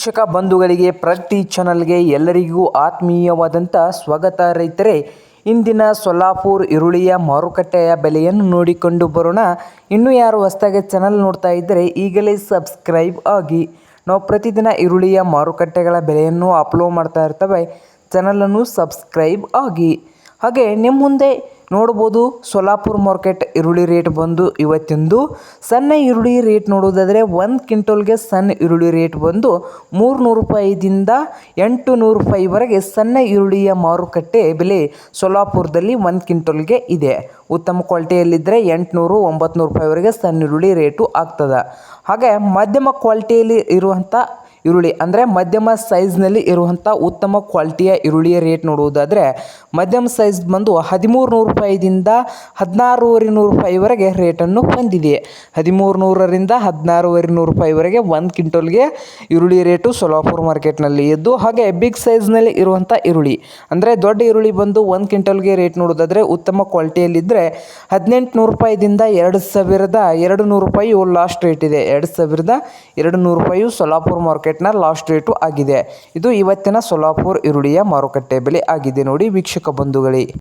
ವೀಕ್ಷಕ ಬಂಧುಗಳಿಗೆ ಪ್ರತಿ ಚಾನಲ್ಗೆ ಎಲ್ಲರಿಗೂ ಆತ್ಮೀಯವಾದಂಥ ಸ್ವಾಗತ. ರೈತರೇ, ಇಂದಿನ ಸೊಲ್ಲಾಪುರ್ ಈರುಳ್ಳಿಯ ಮಾರುಕಟ್ಟೆಯ ಬೆಲೆಯನ್ನು ನೋಡಿಕೊಂಡು ಬರೋಣ. ಇನ್ನೂ ಯಾರು ಹೊಸದಾಗಿ ಚಾನಲ್ ನೋಡ್ತಾ ಇದ್ದರೆ ಈಗಲೇ ಸಬ್ಸ್ಕ್ರೈಬ್ ಆಗಿ. ನಾವು ಪ್ರತಿದಿನ ಈರುಳ್ಳಿಯ ಮಾರುಕಟ್ಟೆಗಳ ಬೆಲೆಯನ್ನು ಅಪ್ಲೋಡ್ ಮಾಡ್ತಾ ಇರ್ತವೆ. ಚಾನಲನ್ನು ಸಬ್ಸ್ಕ್ರೈಬ್ ಆಗಿ. ಹಾಗೆ, ನಿಮ್ಮ ಮುಂದೆ ನೋಡ್ಬೋದು ಸೋಲಾಪುರ್ ಮಾರ್ಕೆಟ್ ಈರುಳ್ಳಿ ರೇಟ್ ಬಂದು ಇವತ್ತಿಂದು ಸಣ್ಣ ಈರುಳ್ಳಿ ರೇಟ್ ನೋಡೋದಾದರೆ ಒಂದು ಕ್ವಿಂಟಲ್ಗೆ ಸಣ್ಣ ಈರುಳ್ಳಿ ರೇಟ್ ಬಂದು ಮೂರುನೂರು ರೂಪಾಯಿದಿಂದ ಎಂಟು ನೂರು ರೂಪಾಯಿವರೆಗೆ ಸಣ್ಣ ಈರುಳ್ಳಿಯ ಮಾರುಕಟ್ಟೆ ಬೆಲೆ ಸೋಲಾಪುರದಲ್ಲಿ ಒಂದು ಕ್ವಿಂಟಲ್ಗೆ ಇದೆ. ಉತ್ತಮ ಕ್ವಾಲಿಟಿಯಲ್ಲಿದ್ದರೆ ಎಂಟುನೂರು ಒಂಬತ್ತು ನೂರು ರೂಪಾಯಿವರೆಗೆ ಸಣ್ಣ ಈರುಳ್ಳಿ ರೇಟು ಆಗ್ತದೆ. ಹಾಗೆ ಮಧ್ಯಮ ಕ್ವಾಲಿಟಿಯಲ್ಲಿ ಇರುವಂಥ ಈರುಳ್ಳಿ. ಅಂದರೆ ಮಧ್ಯಮ ಸೈಜ್ನಲ್ಲಿ ಇರುವಂಥ ಉತ್ತಮ ಕ್ವಾಲಿಟಿಯ ಈರುಳ್ಳಿಯ ರೇಟ್ ನೋಡುವುದಾದರೆ, ಮಧ್ಯಮ ಸೈಜ್ ಬಂದು ಹದಿಮೂರು ನೂರು ರೂಪಾಯಿದಿಂದ ಹದಿನಾರೂವರೆ ನೂರು ರೂಪಾಯಿವರೆಗೆ ರೇಟನ್ನು ಹೊಂದಿದೆ ಹದಿಮೂರು ನೂರರಿಂದ ಹದಿನಾರೂವರೆ ನೂರು ರೂಪಾಯಿವರೆಗೆ ಒಂದು ಕ್ವಿಂಟಲ್ಗೆ ಈರುಳ್ಳಿ ರೇಟು ಸೊಲಾಪುರ ಮಾರ್ಕೆಟ್ನಲ್ಲಿ ಇದ್ದು, ಹಾಗೆ ಬಿಗ್ ಸೈಜ್ನಲ್ಲಿ ಇರುವಂಥ ಈರುಳ್ಳಿ. ಅಂದರೆ ದೊಡ್ಡ ಈರುಳ್ಳಿ ಬಂದು ಒಂದು ಕ್ವಿಂಟಲ್ಗೆ ರೇಟ್ ನೋಡೋದಾದರೆ ಉತ್ತಮ ಕ್ವಾಲಿಟಿಯಲ್ಲಿದ್ದರೆ ಹದಿನೆಂಟು ನೂರು ರೂಪಾಯಿದಿಂದ ಎರಡು ಸಾವಿರದ ಎರಡು ನೂರು ರೂಪಾಯಿ ಲಾಸ್ಟ್ ರೇಟ್ ಇದೆ. ಎರಡು ಸಾವಿರದ ಎರಡು ನೂರು ರೂಪಾಯಿ ಸೊಲಾಪುರ್ ಮಾರ್ಕೆಟ್ನ ಲಾಸ್ಟ್ ರೇಟು ಆಗಿದೆ. ಇದು ಇವತ್ತಿನ ಸೊಲಾಪುರ್ ಈರುಳ್ಳಿಯ ಮಾರುಕಟ್ಟೆ ಬೆಲೆ ಆಗಿದೆ ನೋಡಿ ವೀಕ್ಷಕ ಬಂಧುಗಳೇ.